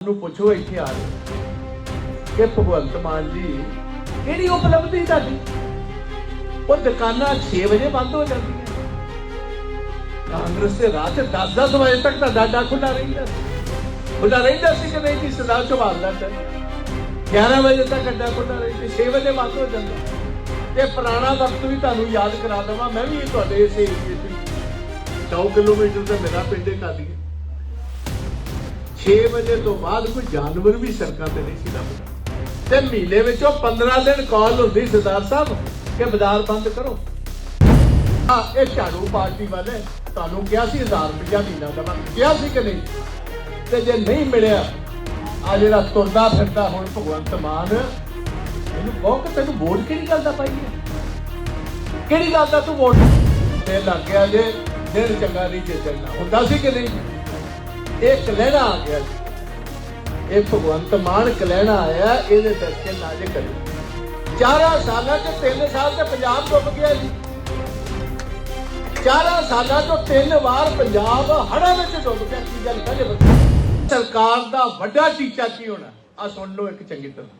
ਨੂੰ ਪੁੱਛੋ ਇੱਥੇ ਆ ਰਹੇ ਕਿ ਭਗਵੰਤ ਮਾਨ ਜੀ, ਕਿਹੜੀ ਉਪਲਬਧੀ ਤੁਹਾਡੀ? ਉਹ ਦੁਕਾਨਾਂ 6 ਵਜੇ ਬੰਦ ਹੋ ਜਾਂਦੀਆਂ। ਕਾਂਗਰਸ ਦੇ ਰਾਤ 'ਚ 10-10 ਵਜੇ ਤੱਕ ਤਾਂ ਡਾਡਾ ਖੁੱਲਾ ਰਹਿੰਦਾ ਸੀ। ਖੁੱਲਾ ਰਹਿੰਦਾ ਸੀ ਕਿ ਨਹੀਂ ਜੀ ਸਰਦਾਰ ਚੌਹਾਨ ਦਾ 11 ਵਜੇ ਤੱਕ ਅੱਡਾ ਖੁੱਲਾ ਰਹਿੰਦਾ 6 ਵਜੇ ਬੰਦ ਹੋ ਜਾਂਦਾ। ਤੇ ਪੁਰਾਣਾ ਵਕਤ ਵੀ ਤੁਹਾਨੂੰ ਯਾਦ ਕਰਾ ਦਵਾਂ, ਮੈਂ ਵੀ ਤੁਹਾਡੇ ਇਸ ਏਰੀਏ 'ਚ 100 ਕਿਲੋਮੀਟਰ ਤੇ ਮੇਰਾ ਪਿੰਡ ਹੈ ਕਾਦੀਏ 6 ਵਜੇ ਤੋਂ ਬਾਅਦ ਕੋਈ ਜਾਨਵਰ ਵੀ ਸੜਕਾਂ ਤੇ ਨਹੀਂ ਸੀ ਲੱਭਦਾ। ਤੇ ਮਹੀਨੇ ਵਿੱਚੋਂ 15 ਦਿਨ ਕਾਲ ਹੁੰਦੀ ਸਰਦਾਰ ਸਾਹਿਬ ਕਿ ਬਾਜ਼ਾਰ ਬੰਦ ਕਰੋ। ਆ ਇਹ ਝਾੜੂ ਪਾਰਟੀ ਵਾਲੇ ਤੁਹਾਨੂੰ ਕਿਹਾ ਸੀ 1000 ਰੁਪਇਆ ਮਹੀਨਾ ਦਵਾਂ। ਕਿਹਾ ਸੀ ਕਿ ਨਹੀਂ? ਤੇ ਜੇ ਨਹੀਂ ਮਿਲਿਆ ਆ ਜਿਹੜਾ ਤੁਰਦਾ ਫਿਰਦਾ ਹੁਣ ਭਗਵੰਤ ਮਾਨ, ਇਹਨੂੰ ਕਹੋ ਕਿ ਤੈਨੂੰ ਵੋਟ ਕਿਹੜੀ ਗੱਲ ਦਾ ਪਾਈ ਹੈ? ਕਿਹੜੀ ਗੱਲ ਦਾ ਤੂੰ ਵੋਟ? ਤੇ ਲੱਗ ਗਿਆ ਜੇ ਦਿਨ ਚੰਗਾ ਨਹੀਂ ਚੱਲਣਾ ਹੁੰਦਾ ਸੀ ਕਿ ਨਹੀਂ? ਇਹ ਕਲਹਿਣਾ ਆ ਗਿਆ ਜੀ। ਇਹ ਭਗਵੰਤ ਮਾਨ ਕਲਹਿਣਾ ਆਇਆ, ਇਹਦੇ ਦਰਸ਼ਨ ਨਾ ਜੇ ਕਰੇ। ਚਾਰਾਂ ਸਾਲਾਂ ਚ ਤਿੰਨ ਸਾਲ ਤੇ ਪੰਜਾਬ ਡੁੱਬ ਗਿਆ ਜੀ। ਚਾਰਾਂ ਸਾਲਾਂ ਤੋਂ ਤਿੰਨ ਵਾਰ ਪੰਜਾਬ ਹੜ੍ਹਾਂ ਵਿੱਚ ਡੁੱਬ ਗਿਆ, ਕੀ ਗੱਲ ਕਹਦੇ ਬੱਚੇ? ਸਰਕਾਰ ਦਾ ਵੱਡਾ ਟੀਚਾ ਕੀ ਹੋਣਾ? ਆ ਸੁਣ ਲਓ ਇੱਕ ਚੰਗੀ ਤਰ੍ਹਾਂ।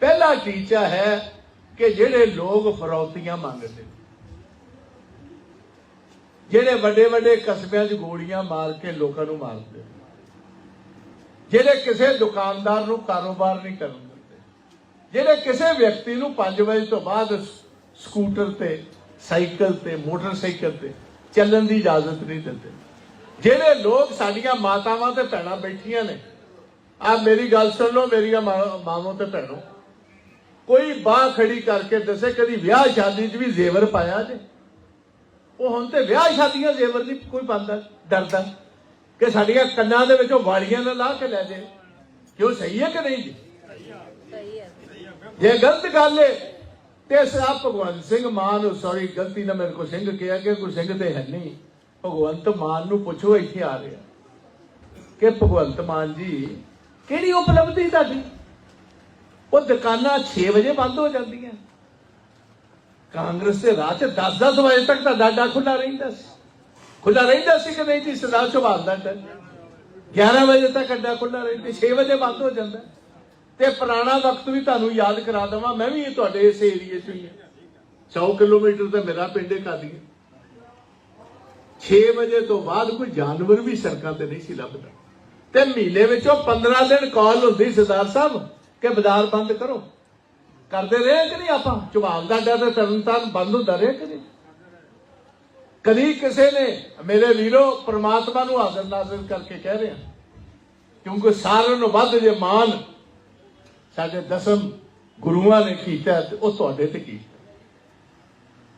ਪਹਿਲਾ ਟੀਚਾ ਹੈ ਕਿ ਜਿਹੜੇ ਲੋਕ ਫਰੌਤੀਆਂ ਮੰਗਦੇ ਜਿਹੜੇ ਵੱਡੇ ਵੱਡੇ ਕਸਬਿਆਂ 'ਚ ਗੋਲੀਆਂ ਮਾਰ ਕੇ ਲੋਕਾਂ ਨੂੰ ਮਾਰਦੇ ਜਿਹੜੇ ਕਿਸੇ ਦੁਕਾਨਦਾਰ ਨੂੰ ਕਾਰੋਬਾਰ ਨਹੀਂ ਕਰਨ ਦਿੰਦੇ। ਜਿਹੜੇ ਕਿਸੇ ਵਿਅਕਤੀ ਨੂੰ 5 ਵਜੇ ਤੋਂ ਬਾਅਦ ਸਕੂਟਰ ਤੇ, ਸਾਈਕਲ ਤੇ, ਮੋਟਰਸਾਈਕਲ ਤੇ ਚੱਲਣ ਦੀ ਇਜਾਜ਼ਤ ਨਹੀਂ ਦਿੰਦੇ। ਜਿਹੜੇ ਲੋਕ ਸਾਡੀਆਂ ਮਾਤਾਵਾਂ ਤੇ ਭੈਣਾਂ ਬੈਠੀਆਂ ਨੇ ਆ ਮੇਰੀ ਗੱਲ ਸੁਣ ਲਓ, ਮੇਰੀਆਂ ਮਾਂ- ਮਾਵਾਂ ਤੇ ਭੈਣੋ। ਕੋਈ ਬਾਹ ਖੜੀ ਕਰਕੇ ਦੱਸੇ ਕਦੀ ਵਿਆਹ ਸ਼ਾਦੀ 'ਚ ਵੀ ਜ਼ੇਵਰ ਪਾਇਆ ਜੇ? ਉਹ ਹੁਣ ਤੇ ਵਿਆਹ ਸ਼ਾਦੀਆਂ ਜ਼ੇਵਰ ਨਹੀਂ ਕੋਈ ਪਾਉਂਦਾ ਡਰਦਾ ਕਿ ਸਾਡੀਆਂ ਕੰਨਾਂ ਦੇ ਵਿੱਚੋਂ ਵਾਲੀਆਂ ਨਾ ਲਾ ਕੇ ਲੈ ਜੇ। ਕਿਉਂ ਸਹੀ ਹੈ ਕਿ ਨਹੀਂ ਜੀ? ਇਹ ਗਲਤ ਗੱਲ ਹੈ ਤੇ ਸਾਹ ਭਗਵੰਤ ਸਿੰਘ ਮਾਨ ਸੌਰੀ ਗਲਤੀ ਨਾਲ ਮੇਰੇ ਕੋ ਸਿੰਘ ਕਿਹਾ ਕਿ ਕੋਈ ਸਿੰਘ ਤੇ ਹੈ ਨਹੀਂ। ਭਗਵੰਤ ਮਾਨ ਨੂੰ ਪੁੱਛੋ ਇੱਥੇ ਆ ਰਿਹਾ ਕਿ ਭਗਵੰਤ ਮਾਨ ਜੀ ਕਿਹੜੀ ਉਪਲਬਧੀ ਤੁਹਾਡੀ? ਉਹ ਦੁਕਾਨਾਂ 6 ਵਜੇ ਬੰਦ ਹੋ ਜਾਂਦੀਆਂ। ਕਾਂਗਰਸ ਦੇ ਰਾਹ 'ਚ 10-10 ਵਜੇ ਤੱਕ ਤਾਂ ਡਾਡਾ ਖੁੱਲਾ ਰਹਿੰਦਾ ਸੀ। ਖੁੱਲਾ ਰਹਿੰਦਾ ਸੀ ਕਿ ਨਹੀਂ ਜੀ ਸਰਦਾਰ ਚੌਹਾਨ ਦਾ ਟਾਈਮ 11 ਵਜੇ ਤੱਕ ਅੱਡਾ ਖੁੱਲਾ ਰਹਿੰਦਾ 6 ਵਜੇ ਬੰਦ ਹੋ ਜਾਂਦਾ ਤੇ ਪੁਰਾਣਾ ਵਕਤ ਵੀ ਤੁਹਾਨੂੰ ਯਾਦ ਕਰਾ ਦਵਾਂ, ਮੈਂ ਵੀ ਤੁਹਾਡੇ ਇਸ ਏਰੀਏ 'ਚ ਹੀ ਹਾਂ। 100 ਕਿਲੋਮੀਟਰ ਤੇ ਮੇਰਾ ਪਿੰਡ ਹੈ। ਕਾਦੀਏ 6 ਵਜੇ ਤੋਂ ਬਾਅਦ ਕੋਈ ਜਾਨਵਰ ਵੀ ਸੜਕਾਂ ਤੇ ਨਹੀਂ ਸੀ ਲੱਭਦਾ। ਤੇ ਮਹੀਨੇ ਵਿੱਚੋਂ 15 ਦਿਨ ਕਾਲ ਹੁੰਦੀ ਸਰਦਾਰ ਸਾਹਿਬ, ਕਿ ਬਾਜ਼ਾਰ ਬੰਦ ਕਰੋ। ਕਰਦੇ ਰਹੇ ਕਿ ਨਹੀਂ ਆਪਾਂ? ਚੁਬਾਲ ਦਾ ਡਰ ਤੇ ਤਰਨਤਾਰਨ ਬੰਦ ਹੁੰਦਾ ਰਿਹਾ ਕਿ ਨਹੀਂ? ਕਦੀ ਕਿਸੇ ਨੇ ਮੇਰੇ ਵੀਰੋ ਪ੍ਰਮਾਤਮਾ ਨੂੰ ਹਾਜ਼ਰ ਨਾਜ਼ਰ ਕਰਕੇ ਕਹਿ ਰਿਹਾ, ਕਿਉਂਕਿ ਸਾਰਿਆਂ ਨੂੰ ਵੱਧ ਜੇ ਮਾਨ ਸਾਡੇ ਦਸਮ ਗੁਰੂਆਂ ਨੇ ਕੀਤਾ ਤੇ ਉਹ ਤੁਹਾਡੇ ਤੇ ਕੀਤਾ।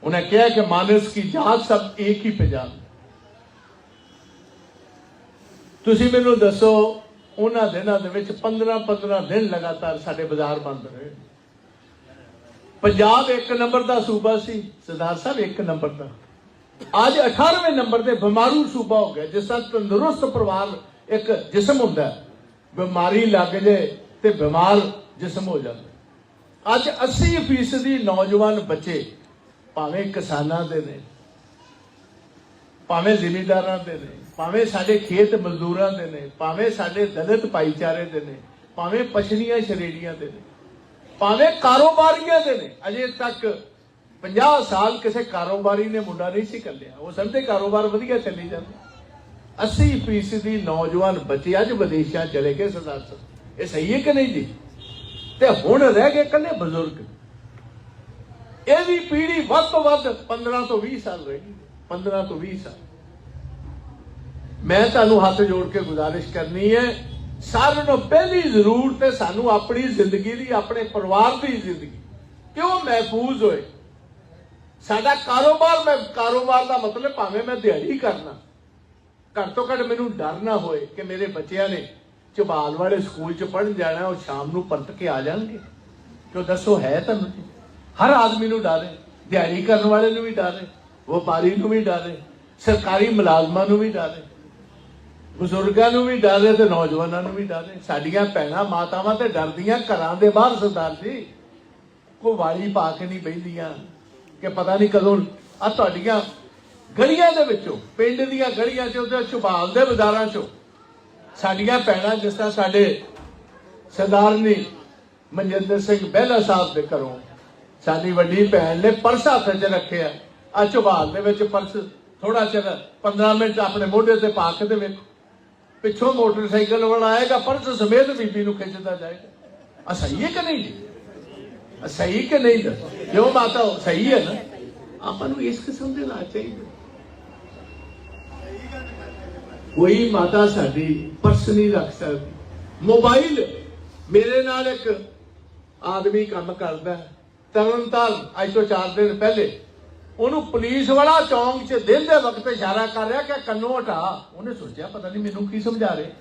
ਉਹਨੇ ਕਿਹਾ ਕਿ ਮਾਨਸ ਕੀ ਜਾਤ ਸਭ ਇੱਕ ਹੀ ਪਛਾਣ ਤੁਸੀਂ ਮੈਨੂੰ ਦੱਸੋ, ਉਹਨਾਂ ਦਿਨਾਂ ਦੇ ਵਿੱਚ 15 15 ਦਿਨ ਲਗਾਤਾਰ ਸਾਡੇ ਬਾਜ਼ਾਰ ਬੰਦ ਰਹੇ। ਪੰਜਾਬ ਇੱਕ ਨੰਬਰ ਦਾ ਸੂਬਾ ਸੀ, ਸਰਦਾਰ ਸਾਹਿਬ ਇੱਕ ਨੰਬਰ ਦਾ। ਅੱਜ 18ਵੇਂ ਨੰਬਰ ਤੇ ਬਿਮਾਰੂ ਸੂਬਾ ਹੋ ਗਿਆ, ਜਿਸ ਤਰ੍ਹਾਂ ਤੰਦਰੁਸਤ ਪਰਿਵਾਰ ਇੱਕ ਜਿਸਮ ਹੁੰਦਾ ਬਿਮਾਰੀ ਲੱਗ ਜੇ ਤੇ ਬਿਮਾਰ ਜਿਸਮ ਹੋ ਜਾਂਦਾ ਅੱਜ 80% ਦੀ ਨੌਜਵਾਨ ਬੱਚੇ ਭਾਵੇਂ ਕਿਸਾਨਾਂ ਦੇ ਨੇ, ਭਾਵੇਂ ਜ਼ਿਮੀਂਦਾਰਾਂ ਦੇ ਨੇ, ਭਾਵੇਂ ਸਾਡੇ ਖੇਤ ਮਜ਼ਦੂਰਾਂ ਦੇ ਨੇ, ਭਾਵੇਂ ਸਾਡੇ ਦਲਿਤ ਭਾਈਚਾਰੇ ਦੇ ਨੇ, ਭਾਵੇਂ ਪਛੜੀਆਂ ਸ਼ਰੇੜੀਆਂ ਦੇ ਨੇ ਭਾਵੇਂ ਕਾਰੋਬਾਰੀਆਂ ਦੇ ਨੇ, ਅਜੇ ਤੱਕ 50 ਸਾਲ ਕਿਸੇ ਕਾਰੋਬਾਰੀ ਨੇ ਮੁੰਡਾ ਨਹੀਂ ਸੀ ਕੱਲਿਆ। ਉਹ ਸਭ ਕਾਰੋਬਾਰ ਵਧੀਆ ਚੱਲੀ ਜਾਂਦੇ। 80% ਦੀ ਨੌਜਵਾਨ ਬੱਚੇ ਅੱਜ ਵਿਦੇਸ਼ਾਂ ਚਲੇ ਗਏ ਸਰਦਾਰ ਸਾਹਿਬ। ਇਹ ਸਹੀ ਹੈ ਕਿ ਨਹੀਂ ਜੀ? ਤੇ ਹੁਣ ਰਹਿ ਗਏ ਕੱਲੇ ਬਜ਼ੁਰਗ। ਇਹਦੀ ਪੀੜ੍ਹੀ ਵੱਧ ਤੋਂ ਵੱਧ 15 ਤੋਂ 20 ਸਾਲ ਰਹੇਗੀ 15 ਤੋਂ 20 ਸਾਲ। ਮੈਂ ਤੁਹਾਨੂੰ ਹੱਥ ਜੋੜ ਕੇ ਗੁਜ਼ਾਰਿਸ਼ ਕਰਨੀ ਹੈ ਸਾਰਿਆਂ ਨੂੰ ਪਹਿਲੀ ਜ਼ਰੂਰਤ ਹੈ ਸਾਨੂੰ ਆਪਣੀ ਜ਼ਿੰਦਗੀ ਦੀ ਆਪਣੇ ਪਰਿਵਾਰ ਦੀ ਜ਼ਿੰਦਗੀ। ਕਿਉਂ ਮਹਿਫੂਜ਼ ਹੋਏ? ਸਾਡਾ ਕਾਰੋਬਾਰ ਮੈਂ, ਕਾਰੋਬਾਰ ਦਾ ਮਤਲਬ ਭਾਵੇਂ ਮੈਂ ਦਿਹਾੜੀ ਕਰਨਾ, ਘੱਟ ਤੋਂ ਘੱਟ ਮੈਨੂੰ ਡਰ ਨਾ ਹੋਏ ਕਿ ਮੇਰੇ ਬੱਚਿਆਂ ਨੇ ਚਬਾਲ ਵਾਲੇ ਸਕੂਲ ਚ ਪੜ੍ਹਨ ਜਾਣਾ, ਉਹ ਸ਼ਾਮ ਨੂੰ ਪਰਤ ਕੇ ਆ ਜਾਣਗੇ। ਕਿਉਂ ਦੱਸੋ, ਹੈ ਤੁਹਾਨੂੰ? ਜੀ? ਹਰ ਆਦਮੀ ਨੂੰ ਡਰ ਹੈ। ਦਿਹਾੜੀ ਕਰਨ ਵਾਲੇ ਨੂੰ ਵੀ ਡਰ ਹੈ, ਵਪਾਰੀ ਨੂੰ ਵੀ ਡਰ ਹੈ, ਸਰਕਾਰੀ ਮੁਲਾਜ਼ਮਾਂ ਨੂੰ ਵੀ ਡਰ ਹੈ। ਬਜ਼ੁਰਗਾਂ ਨੂੰ ਵੀ ਡਰ ਤੇ ਨੌਜਵਾਨਾਂ ਨੂੰ ਵੀ ਡਰ ਹੈ ਸਾਡੀਆਂ ਭੈਣਾਂ ਮਾਤਾਵਾਂ ਤੇ ਡਰਦੀਆਂ ਘਰਾਂ ਦੇ ਬਾਹਰ ਸਰਦਾਰ ਜੀ। ਕੋਈ ਵਾਲੀ ਪਾ ਕੇ ਨਹੀਂ ਬੈਂਦੀਆਂ ਕਿ ਪਤਾ ਨਹੀਂ ਕਦੋਂ ਆ ਤੁਹਾਡੀਆਂ ਗਲੀਆਂ ਦੇ ਵਿੱਚੋਂ, ਪਿੰਡ ਦੀਆਂ ਗਲੀਆਂ ਚੋਂ ਤੇ ਝੁਬਾਲ ਦੇ ਬਾਜ਼ਾਰਾਂ ਚੋਂ। ਸਾਡੀਆਂ ਭੈਣਾਂ ਜਿਸ ਤਰ੍ਹਾਂ ਸਾਡੇ ਸਰਦਾਰਨੀ ਮਨਜਿੰਦਰ ਸਿੰਘ ਬਹਿਲਾ ਸਾਹਿਬ ਦੇ ਘਰੋਂ ਸਾਡੀ ਵੱਡੀ ਭੈਣ ਨੇ ਪਰਸ ਹੱਥ 'ਚ ਰੱਖਿਆ। ਆ ਝਬਾਲ ਦੇ ਵਿੱਚ ਪਰਸ ਥੋੜਾ ਚਿਰ 15 ਮਿੰਟ ਆਪਣੇ ਮੋਢੇ ਤੇ ਪਾ ਕੇ ਤੇ ਵੇਖੋ। ਪਿੱਛੋਂ ਮੋਟਰਸਾਈਕਲ ਵਾਲਾ ਆਏਗਾ, ਪਰਸ ਸਮੇਤ ਬੀਬੀ ਨੂੰ ਖਿੱਚਦਾ ਜਾਏਗਾ। ਆ ਸਹੀ ਹੈ ਕਿ ਨਹੀਂ ਜੀ? ਆ ਸਹੀ ਕਿ ਨਹੀਂ ਦੱਸੋ? ਕਿਉਂ ਮਾਤਾ ਸਹੀ ਹੈ ਨਾ? ਆਪਾਂ ਨੂੰ ਇਸ ਕਿਸਮ ਦੇ ਨਾ ਚਾਹੀਦੇ। ਕੋਈ ਮਾਤਾ ਸਾਡੀ ਪਰਸ ਨਹੀਂ ਰੱਖ ਸਕਦੀ। ਮੋਬਾਈਲ ਮੇਰੇ ਨਾਲ ਇੱਕ ਆਦਮੀ ਕੰਮ ਕਰਦਾ ਹੈ। ਤਰਨਤਾਰਨ ਅੱਜ ਤੋਂ 4 ਦਿਨ ਪਹਿਲੇ ਉਹਨੂੰ ਪੁਲਿਸ ਵਾਲਾ ਚੌਂਕ 'ਚ ਦਿਨ ਦੇ ਵਕਤ ਇਸ਼ਾਰਾ ਕਰ ਰਿਹਾ ਕਿ ਕੰਨੋਂ ਹਟਾ। ਉਹਨੇ ਸੋਚਿਆ, ਪਤਾ ਨਹੀਂ ਮੈਨੂੰ ਕੀ ਸਮਝਾ ਰਹੇ।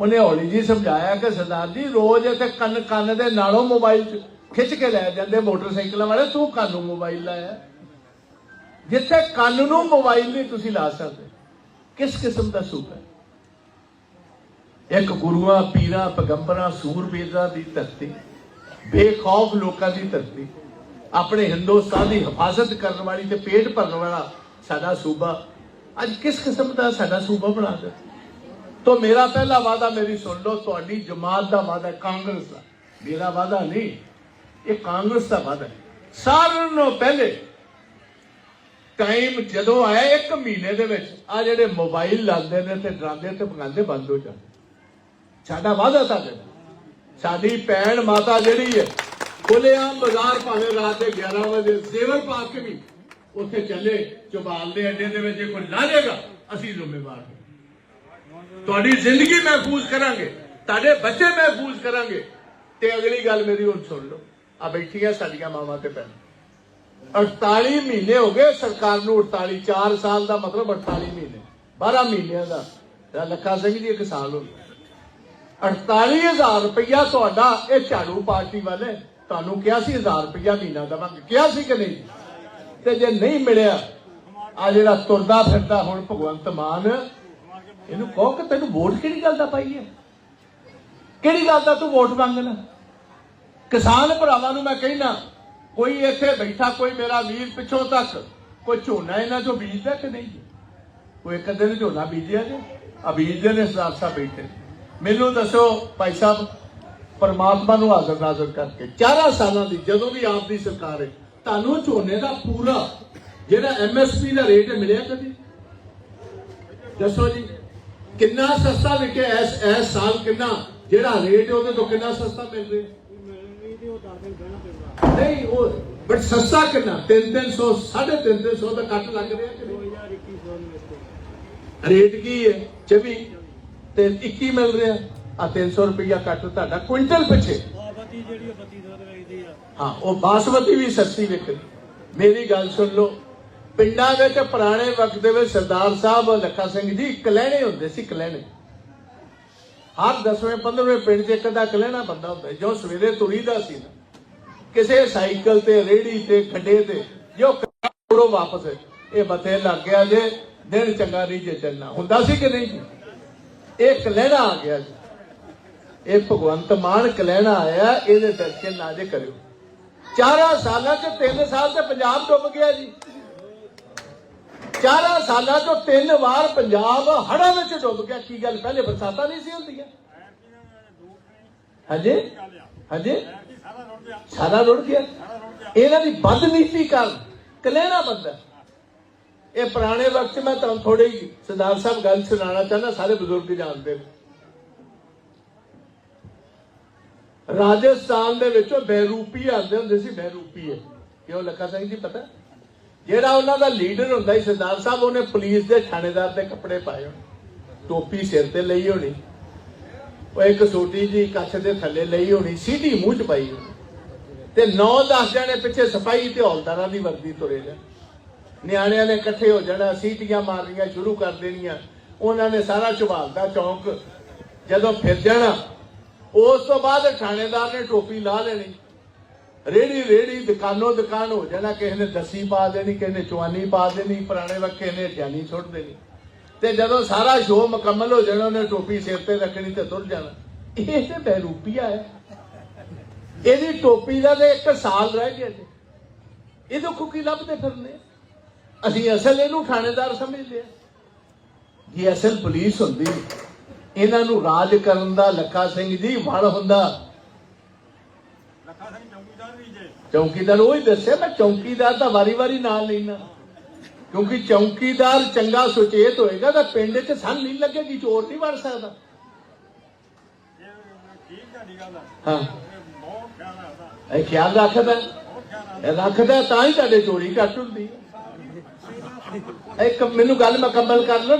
ਉਹਨੇ ਹੌਲੀ ਜੀ ਸਮਝਾਇਆ ਕਿ ਸਰਦਾਰ ਜੀ, ਰੋਜ਼ ਇੱਥੇ ਕੰਨ ਕੰਨ ਦੇ ਨਾਲੋਂ ਮੋਬਾਈਲ 'ਚ ਖਿੱਚ ਕੇ ਲੈ ਜਾਂਦੇ ਮੋਟਰਸਾਈਕਲਾਂ ਵਾਲੇ। ਤੂੰ ਕੰਨ ਨੂੰ ਮੋਬਾਈਲ ਲਾਇਆ। ਜਿੱਥੇ ਕੰਨ ਨੂੰ ਮੋਬਾਈਲ ਨਹੀਂ, ਤੁਸੀਂ ਲਾ ਸਕਦੇ। ਕਿਸ ਕਿਸਮ ਦਾ ਸੂਪ ਹੈ? ਇੱਕ ਗੁਰੂਆਂ, ਪੀਰਾਂ, ਪੈਗੰਬਰਾਂ, ਸੂਰਬੀਰਾਂ ਦੀ ਧਰਤੀ, ਬੇਖੌਫ ਲੋਕਾਂ ਦੀ ਧਰਤੀ। ਆਪਣੇ ਹਿੰਦੁਸਤਾਨ ਦੀ ਹਿਫਾਜ਼ਤ ਕਰਨ ਵਾਲੀ ਤੇ ਪੇਟ ਭਰਨ ਵਾਲਾ ਸਾਡਾ ਸੂਬਾ, ਅੱਜ ਕਿਸ ਕਿਸਮ ਦਾ ਸਾਡਾ ਸੂਬਾ ਬਣਾ ਦਿੱਤਾ ਤੋ ਮੇਰਾ ਪਹਿਲਾ ਵਾਦਾ ਮੇਰੀ ਸੁਣ ਲਓ, ਤੁਹਾਡੀ ਜਮਾਤ ਦਾ ਵਾਦਾ ਕਾਂਗਰਸ ਦਾ। ਮੇਰਾ ਵਾਦਾ ਨਹੀਂ, ਇਹ ਕਾਂਗਰਸ ਦਾ ਵਾਦਾ ਸਾਰਿਆਂ ਨੂੰ ਪਹਿਲੇ ਟਾਈਮ ਜਦੋਂ ਆਇਆ, ਇੱਕ ਮਹੀਨੇ ਦੇ ਵਿੱਚ ਆ ਜਿਹੜੇ ਮੋਬਾਈਲ ਲਾਉਂਦੇ ਨੇ ਤੇ ਡਰਾਉਂਦੇ ਤੇ ਭਗਾਉਂਦੇ ਬੰਦ ਹੋ ਜਾਂਦੇ। ਸਾਡਾ ਵਾਅਦਾ ਤੁਹਾਡੇ ਸਾਡੀ ਭੈਣ ਮਾਤਾ ਜਿਹੜੀ ਹੈ ਖੁੱਲ੍ਹੇਆਮ ਬਾਜ਼ਾਰ ਭਾਵੇਂ ਰਾਤ ਦੇ 11 ਵਜੇ ਸੇਵਰ ਪਾ ਕੇ ਵੀ ਉੱਥੇ ਚੱਲੇ, ਚੁਬਾਲ ਦੇ ਅੱਡੇ ਦੇ ਵਿੱਚ ਕੋਈ ਲਾ ਜਾਏਗਾ ਅਸੀਂ ਜ਼ਿੰਮੇਵਾਰ ਤੁਹਾਡੀ ਜ਼ਿੰਦਗੀ ਮਹਿਫੂਜ਼ ਕਰਾਂਗੇ, ਤੁਹਾਡੇ ਬੱਚੇ ਮਹਿਫੂਜ਼ ਕਰਾਂਗੇ। ਤੇ ਅਗਲੀ ਗੱਲ ਮੇਰੀ ਹੁਣ ਸੁਣ ਲਓ ਆ ਬੈਠੀਆਂ ਸਾਡੀਆਂ ਮਾਵਾਂ ਤੇ ਭੈਣ। 48 ਮਹੀਨੇ ਹੋ ਗਏ ਸਰਕਾਰ ਨੂੰ 48 4 ਸਾਲ ਦਾ ਮਤਲਬ 48 ਮਹੀਨੇ 12 ਮਹੀਨਿਆਂ ਦਾ। ਤਾਂ ਲੱਖਾ ਸਿੰਘ ਜੀ, ਇੱਕ ਸਾਲ ਹੋ ਗਿਆ। 48000 ਰੁਪਇਆ ਤੁਹਾਡਾ ਇਹ ਝਾੜੂ ਪਾਰਟੀ ਵਾਲੇ ਤੁਹਾਨੂੰ ਕਿਹਾ ਸੀ 1000 ਰੁਪਇਆ ਮਹੀਨਾ ਦੇਵਾਂਗੇ। ਕਿਹਾ ਸੀ ਕਿ ਨਹੀਂ? ਤੇ ਜੇ ਨਹੀਂ ਮਿਲਿਆ, ਆ ਜਿਹੜਾ ਤੁਰਦਾ ਫਿਰਦਾ ਹੁਣ ਭਗਵੰਤ ਮਾਨ, ਇਹਨੂੰ ਕਹੋ ਕਿ ਤੈਨੂੰ ਵੋਟ ਕਿਹੜੀ ਗੱਲ ਦਾ ਪਾਈ ਹੈ? ਕਿਹੜੀ ਗੱਲ ਦਾ ਤੂੰ ਵੋਟ ਮੰਗਣਾ? ਕਿਸਾਨ ਭਰਾਵਾਂ ਨੂੰ ਮੈਂ ਕਹਿਣਾ ਕੋਈ ਇੱਥੇ ਬੈਠਾ, ਕੋਈ ਮੇਰਾ ਵੀਰ ਪਿੱਛੋਂ ਤੱਕ, ਕੋਈ ਝੋਨਾ ਇਹਨਾਂ ਚੋਂ ਬੀਜਦਾ ਕਿ ਨਹੀਂ? ਕੋਈ ਇੱਕ ਦਿਨ ਝੋਨਾ ਬੀਜਿਆ ਜੇ ਆ ਬੀਜਦੇ ਨੇ ਸਰਦਾਰ ਸਾਹਿਬ ਬੈਠੇ ਮੈਨੂੰ ਦੱਸੋ, ਭਾਈ ਸਾਹਿਬ ਪਰਮਾਤਮਾ ਨੂੰ ਹਾਜ਼ਰ ਨਾਜ਼ਰ ਕਰਕੇ ਚਾਰਾਂ ਸਾਲਾਂ ਦੀ ਜਦੋਂ ਵੀ ਆਪ ਦੀ ਸਰਕਾਰ ਹੈ ਤੁਹਾਨੂੰ ਝੋਨੇ ਦਾ ਪੂਰਾ ਜਿਹੜਾ ਐਮਐਸਪੀ ਦਾ ਰੇਟ ਹੈ ਮਿਲਿਆ ਕਦੀ? ਦੱਸੋ ਜੀ ਕਿੰਨਾ ਸਸਤਾ ਵਿਕਿਆ ਐਸ ਐਸ ਸਾਲ ਕਿੰਨਾ? ਜਿਹੜਾ ਰੇਟ ਹੈ ਉਹਦੇ ਤੋਂ ਕਿੰਨਾ ਸਸਤਾ ਮਿਲ ਰਿਹਾ? ਨਹੀਂ ਉਹ ਬਟ ਸਸਤਾ ਕਿੰਨਾ? 3-300 350 ਦਾ ਕੱਟ ਲੱਗ ਰਿਹਾ ਕਿ ਨਹੀਂ? ਰੇਟ ਕੀ ਹੈ? 24 ਤੇ 21 ਮਿਲ ਰਿਹਾ। ਆ 300 ਰੁਪਇਆ ਕੱਟ ਤੁਹਾਡਾ ਕੁਇੰਟਲ ਪਿੱਛੇ। ਬਾਬਤੀ ਜਿਹੜੀ ਉਹ 3200 ਦੇ ਵੇਚਦੀ ਆ। ਹਾਂ ਉਹ ਬਾਸਮਤੀ ਵੀ ਸਸਤੀ ਵਿਕਦੀ ਮੇਰੀ ਗੱਲ ਸੁਣ ਲਓ ਪਿੰਡਾਂ ਵਿੱਚ ਪੁਰਾਣੇ ਵਕਤ ਦੇ ਵਿੱਚ ਸਰਦਾਰ ਸਾਹਿਬ ਲੱਖਾ ਸਿੰਘ ਜੀ ਕਲਹਿਣੇ ਹੁੰਦੇ ਸੀ ਕਲਹਿਣੇ। ਹਰ 10ਵੇਂ 15ਵੇਂ ਪਿੰਡ 'ਚ ਇੱਕ ਦਾ ਕਲਹਿਣਾ ਬੰਦਾ ਹੁੰਦਾ ਜੋ ਸਵੇਰੇ ਤੁਰੀਦਾ ਸੀ। ਨਾ ਕਿਸੇ ਸਾਈਕਲ ਤੇ ਰੇੜੀ ਤੇ ਖੱਡੇ ਤੇ ਜੋ ਕਰੋੜੋ ਵਾਪਸ ਇਹ ਬਤੇ ਲੱਗ ਗਿਆ ਜੇ ਦਿਨ ਚੰਗਾ ਨਹੀਂ ਜੇ ਚੱਲਣਾ। ਹੁੰਦਾ ਸੀ ਕਿ ਨਹੀਂ? ਇਹ ਕਲਹਿਣਾ ਆ ਗਿਆ ਜੀ। ਇਹ ਭਗਵੰਤ ਮਾਨ ਕਲਹਿਣਾ ਆਇਆ, ਇਹਦੇ ਦਰਸ਼ਨ ਨਾ ਜੇ ਕਰਿਓ। ਚਾਰਾਂ ਸਾਲਾਂ ਚ ਤਿੰਨ ਸਾਲ ਤੇ ਪੰਜਾਬ ਡੁੱਬ ਗਿਆ ਜੀ। ਚਾਰਾਂ ਸਾਲਾਂ ਤੋਂ ਤਿੰਨ ਵਾਰ ਪੰਜਾਬ ਹੜ੍ਹਾਂ ਵਿੱਚ ਡੁੱਬ ਗਿਆ। ਕੀ ਗੱਲ, ਪਹਿਲੇ ਬਰਸਾਤਾਂ ਨਹੀਂ ਸੀ ਹੁੰਦੀਆਂ? ਹਾਂਜੀ? ਹਾਂਜੀ? ਸਾਰਾ ਰੁੜ ਗਿਆ। ਇਹਨਾਂ ਦੀ ਬਦਨੀਤੀ ਕਾਰਨ ਕਲਹਿਣਾ ਬੰਦਾ। ਇਹ ਪੁਰਾਣੇ ਵਕਤ ਮੈਂ ਤੁਹਾਨੂੰ ਥੋੜੀ ਸਰਦਾਰ ਸਾਹਿਬ ਗੱਲ ਸੁਣਾਉਣਾ ਚਾਹੁੰਦਾ, ਸਾਰੇ ਬਜ਼ੁਰਗ ਜਾਣਦੇ ਨੇ। ਰਾਜਸਥਾਨ ਦੇ ਵਿੱਚੋਂ ਬੈਰੂਪੀ ਆਉਂਦੇ ਹੁੰਦੇ ਸੀ, ਬੈਰੂਪੀ ਹੈ। ਕਿਉਂ ਲੱਖਾ ਸਿੰਘ ਜੀ ਪਤਾ? ਜਿਹੜਾ ਉਹਨਾਂ ਦਾ ਲੀਡਰ ਹੁੰਦਾ ਸੀ, ਸਰਦਾਰ ਸਾਹਿਬ, ਉਹਨੇ ਪੁਲਿਸ ਦੇ ਥਾਣੇਦਾਰ ਦੇ ਕੱਪੜੇ ਪਾਏ ਹੋਣੇ। ਟੋਪੀ ਸਿਰ ਤੇ ਲਈ ਹੋਣੀ। ਉਹ ਇੱਕ ਛੋਟੀ ਜੀ ਕੱਛ ਦੇ ਥੱਲੇ ਲਈ ਹੋਣੀ, ਸੀਧੀ ਮੂੰਹ ਚ ਪਾਈ ਹੋਣੀ। ਤੇ 9-10 ਜਣੇ ਪਿੱਛੇ ਸਫ਼ਾਈ ਤੇ ਹੌਲਦਾਰਾਂ ਦੀ ਵਰਦੀ ਤੁਰੇ ਜਾ ਨਿਆਣਿਆਂ ਨੇ ਇਕੱਠੇ ਹੋ ਜਾਣਾ, ਸੀਟੀਆਂ ਮਾਰਨੀਆਂ ਸ਼ੁਰੂ ਕਰ ਦੇਣੀਆਂ। ਉਹਨਾਂ ਨੇ ਸਾਰਾ ਝਵਾਲਦਾ ਚੌਂਕ ਜਦੋਂ ਫਿਰ ਜਾਣਾ ਉਸ ਤੋਂ ਬਾਅਦ ਥਾਣੇਦਾਰ ਨੇ ਟੋਪੀ ਲਾ ਲੈਣੀ। ਰੇੜੀ ਰੇੜੀ, ਦੁਕਾਨੋਂ ਦੁਕਾਨ ਹੋ ਜਾਣਾ, ਕਿਸੇ ਨੇ ਦਸੀ ਪਾ ਦੇਣੀ, ਕਿਸੇ ਨੇ ਚਵਾਨੀ ਪਾ ਦੇਣੀ, ਪੁਰਾਣੇ ਵਕਤ ਨੇ ਜਾਨੀ ਛੁੱਟ ਦੇਣੀ। ਤੇ ਜਦੋਂ ਸਾਰਾ ਸ਼ੋਅ ਮੁਕੰਮਲ ਹੋ ਜਾਣਾ, ਉਹਨੇ ਟੋਪੀ ਸਿਰ ਤੇ ਰੱਖਣੀ ਤੇ ਤੁਰ ਜਾਣਾ। ਇਹ ਤੇ ਬਹਿਰੂਪੀਆ ਹੈ। ਇਹਦੀ ਟੋਪੀ ਦਾ ਤੇ ਇੱਕ ਸਾਲ ਰਹਿ ਗਿਆ ਜੀ। ਇਹ ਦੇਖੋ ਕੀ ਲੱਭਦੇ ਫਿਰਨੇ ਅਸੀਂ ਅਸਲ ਇਹਨੂੰ ਥਾਣੇਦਾਰ ਸਮਝਦੇ ਆ। ਜੀ ਅਸਲ ਪੁਲਿਸ ਹੁੰਦੀ ਇਹਨਾਂ ਨੂੰ ਰਾਜ ਕਰਨ ਦਾ ਲੱਖਾ ਸਿੰਘ ਜੀ ਵੜ ਹੁੰਦਾ। ਲੱਖਾ ਸਿੰਘ ਚੌਕੀਦਾਰ ਵੀ ਜੇ। ਚੌਕੀਦਾਰ ਉਹ ਹੀ ਦੱਸਿਆ ਮੈਂ ਚੌਕੀਦਾਰ ਤਾਂ ਵਾਰੀ-ਵਾਰੀ ਨਾਲ ਲੈਣਾ ਕਿਉਂਕਿ ਚੌਕੀਦਾਰ ਚੰਗਾ ਸੁਚੇਤ ਹੋਏਗਾ ਤਾਂ ਪਿੰਡ 'ਚ ਸੰਨ ਨਹੀਂ ਲੱਗੇਗੀ ਚੋਰ ਨਹੀਂ ਬਣ ਸਕਦਾ। ਇਹ ਹਾਂ। ਖਿਆਲ ਰੱਖਦਾ ਇਹ ਰੱਖਦਾ ਤਾਂ ਹੀ ਤੁਹਾਡੇ ਚੋਰੀ ਘੱਟ ਹੁੰਦੀ ਹੈ। ਇੱਕ ਮੈਨੂੰ ਗੱਲ ਮੁਕੰਮਲ ਕਰ ਲਓ